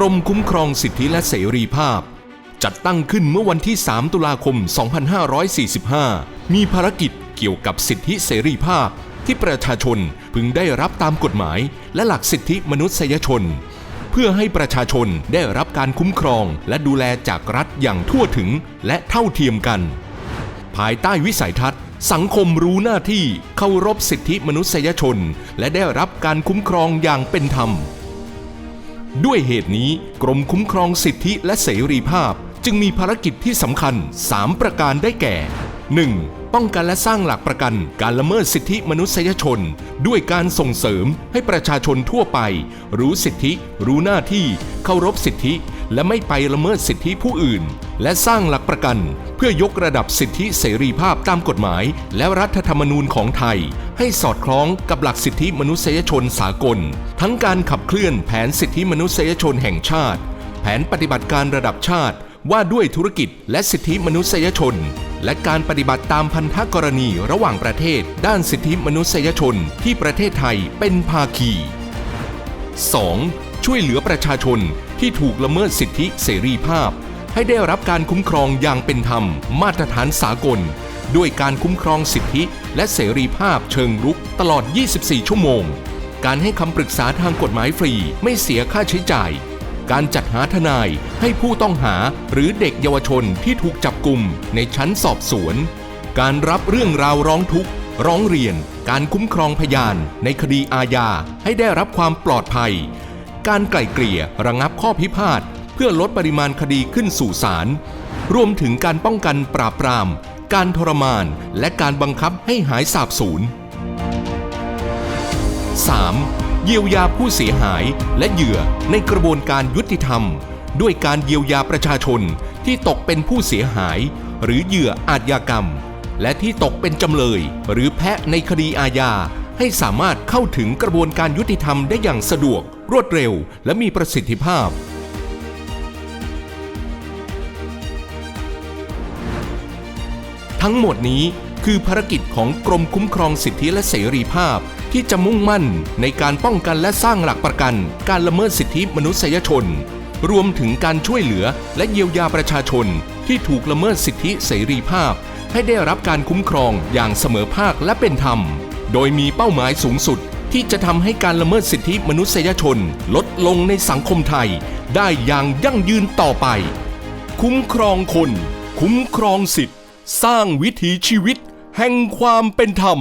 กรมคุ้มครองสิทธิและเสรีภาพ จัดตั้งขึ้นเมื่อวันที่ 3 ตุลาคม 2545 มีภารกิจเกี่ยวกับสิทธิเสรีภาพ ที่ประชาชนพึงได้รับตามกฎหมาย และหลักสิทธิมนุษยชน เพื่อให้ประชาชนได้รับการคุ้มครอง และดูแลจากรัฐอย่างทั่วถึงและเท่าเทียมกัน ภายใต้วิสัยทัศน์สังคมรู้หน้าที่เคารพสิทธิมนุษยชน และได้รับการคุ้มครองอย่างเป็นธรรม ด้วยเหตุนี้กรมคุ้มครองสิทธิและเสรีภาพ จึงมีภารกิจที่สำคัญ 3 ประการได้แก่ 1. ป้องกันและสร้างหลักประกันการละเมิดสิทธิมนุษยชน ด้วยการส่งเสริมให้ประชาชนทั่วไป รู้สิทธิ รู้หน้าที่ เคารพสิทธิ และไม่ไปละเมิดสิทธิผู้อื่น และสร้างหลักประกัน เพื่อยกระดับสิทธิเสรีภาพตามกฎหมาย และรัฐธรรมนูญของไทย ให้สอดคล้องกับหลักสิทธิมนุษยชนสากล ทั้งการขับเคลื่อนแผนสิทธิมนุษยชนแห่งชาติ แผนปฏิบัติการระดับชาติ ว่าด้วยธุรกิจและสิทธิมนุษยชน และการปฏิบัติตามพันธกรณีระหว่างประเทศ ด้านสิทธิมนุษยชนที่ประเทศไทยเป็นภาคี 2. ช่วยเหลือประชาชนที่ถูกละเมิดสิทธิเสรีภาพ ให้ได้รับการคุ้มครองอย่างเป็นธรรม มาตรฐานสากล ด้วยการคุ้มครองสิทธิและเสรีภาพเชิงรุกตลอด 24 ชั่วโมง การให้คำปรึกษาทางกฎหมายฟรีไม่เสียค่าใช้จ่าย การจัดหาทนายให้ผู้ต้องหาหรือเด็กเยาวชนที่ถูกจับกลุ่มในชั้นสอบสวน การรับเรื่องราวร้องทุกข์ ร้องเรียน การคุ้มครองพยานในคดีอาญาให้ได้รับความปลอดภัย การไกล่เกลี่ยระงับข้อพิพาทเพื่อลดปริมาณคดีขึ้นสู่ศาลรวมถึงการป้องกันปราบปราม การทรมานและการบังคับให้หายสาบสูญ 3. เยียวยาผู้เสียหายและเหยื่อในกระบวนการยุติธรรม ด้วยการเยียวยาประชาชนที่ตกเป็นผู้เสียหาย หรือเหยื่ออาชญากรรม และที่ตกเป็นจำเลย หรือแพะในคดีอาญาให้สามารถเข้าถึงกระบวนการยุติธรรมได้อย่างสะดวก รวดเร็ว และมีประสิทธิภาพ ทั้งหมดนี้คือภารกิจของกรมคุ้มครองสิทธิและเสรีภาพ ที่จะมุ่งมั่นในการป้องกันและสร้างหลักประกัน การละเมิดสิทธิมนุษยชน รวมถึงการช่วยเหลือและเยียวยาประชาชน ที่ถูกละเมิดสิทธิเสรีภาพ ให้ได้รับการคุ้มครองอย่างเสมอภาคและเป็นธรรม โดยมีเป้าหมายสูงสุด ที่จะทำให้การละเมิดสิทธิมนุษยชน ลดลงในสังคมไทย ได้อย่างยั่งยืนต่อไป คุ้มครองคน คุ้มครองสิทธิ์สร้างวิถีชีวิต แห่งความเป็นธรรม